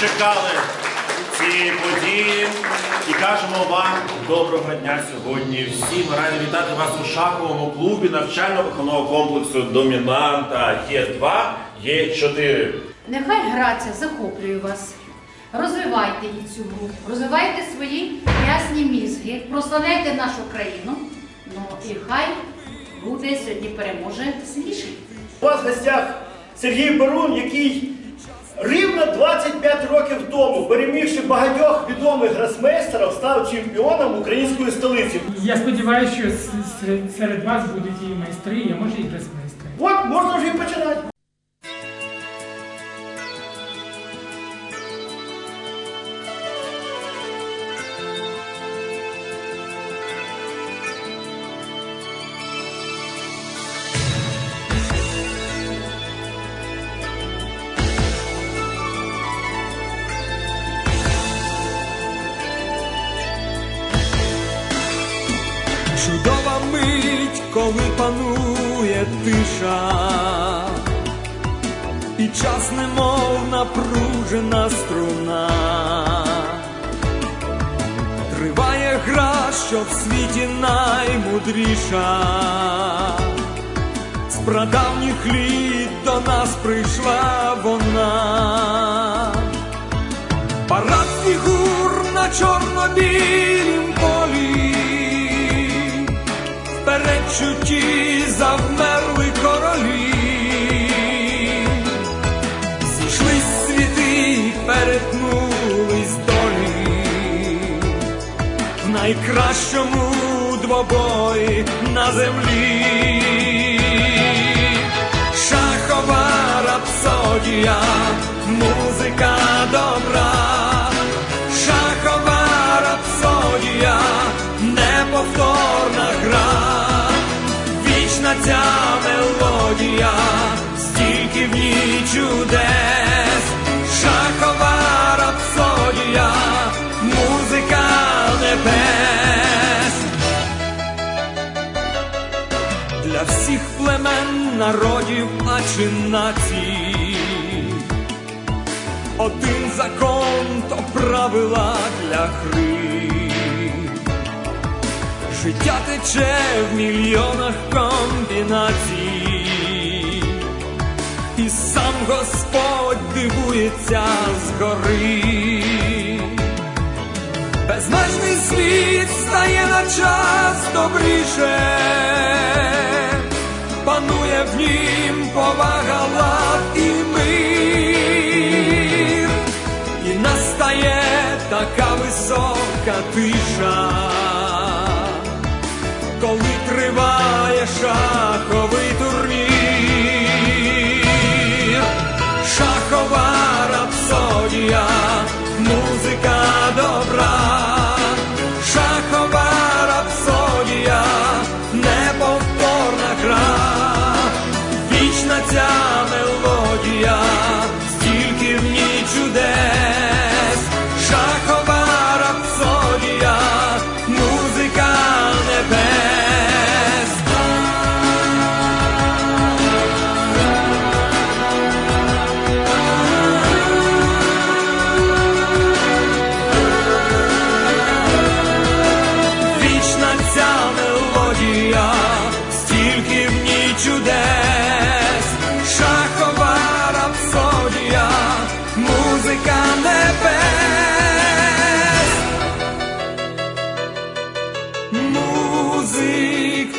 чекали цієї події і кажемо вам доброго дня сьогодні. Всім Ми раді вітати вас у шаховому клубі навчально-виховного комплексу Домінанта Є2 Є4. Нехай грація захоплює вас. Розвивайте і цю гру, розвивайте свої ясні мізки, прославляйте нашу країну. Ну і хай буде сьогодні переможе сильніший. У вас в гостях Сергій Берун, який рівно 25 років тому, перемігши багатьох відомих гросмейстерів, став чемпіоном української столиці. Я сподіваюся, що с- серед- вас будуть і майстри, а може і гросмейстери. От можна вже і починати. Чудова мить, коли панує тиша, і час немов напружена струна, триває гра, що в світі наймудріша, з прадавніх літ до нас прийшла вона. Парад фігур на чорно-білім вперед чуті завмерли королі, зійшлись світи, перетнулись долі, в найкращому двобої на землі. Шахова рапсодія, музика добра, шахова рапсодія, неповторна чудес, шахова рапсодія, музика небес. для всіх племен, народів, а чи націй. Один закон то правила для гри. Життя тече в мільйонах комбінацій, Господь дивується згори. Безмежний світ стає на час добріше, панує в нім повага, лад і мир, і настає така висока тиша, коли триває шах Música